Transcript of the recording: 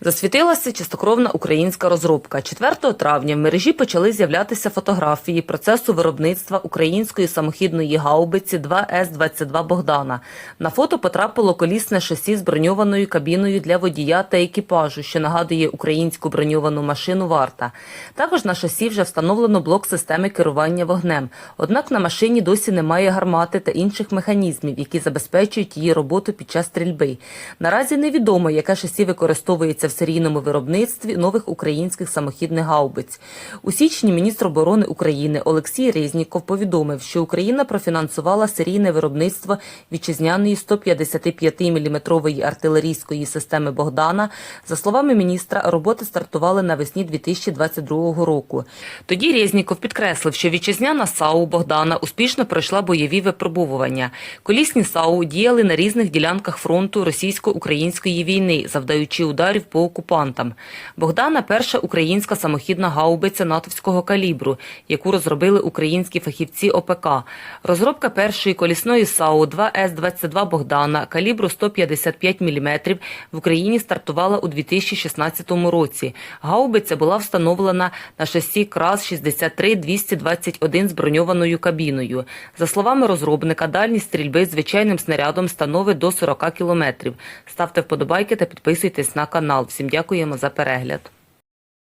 Засвітилася чистокровна українська розробка. 4 травня в мережі почали з'являтися фотографії процесу виробництва української самохідної гаубиці 2С-22 Богдана. На фото потрапило колісне шасі з броньованою кабіною для водія та екіпажу, що нагадує українську броньовану машину «Варта». Також на шасі вже встановлено блок системи керування вогнем. Однак на машині досі немає гармати та інших механізмів, які забезпечують її роботу під час стрільби. Наразі невідомо, яке шасі використовується в серійному виробництві нових українських самохідних гаубиць. У січні міністр оборони України Олексій Резніков повідомив, що Україна профінансувала серійне виробництво вітчизняної 155-мм артилерійської системи Богдана. За словами міністра, роботи стартували навесні 2022 року. Тоді Резніков підкреслив, що вітчизняна САУ Богдана успішно пройшла бойові випробовування. Колісні САУ діяли на різних ділянках фронту російсько-української війни, завдаючи ударів по окупантам. Богдана перша українська самохідна гаубиця натовського калібру, яку розробили українські фахівці ОПК. Розробка першої колісної САУ 2С-22 Богдана калібру 155 мм в Україні стартувала у 2016 році. Гаубиця була встановлена на шасі КРАС 63-221 з броньованою кабіною. За словами розробника, дальність стрільби звичайним снарядом становить до 40 км. Ставте вподобайки та підписуйтесь на канал. Всім дякуємо за перегляд.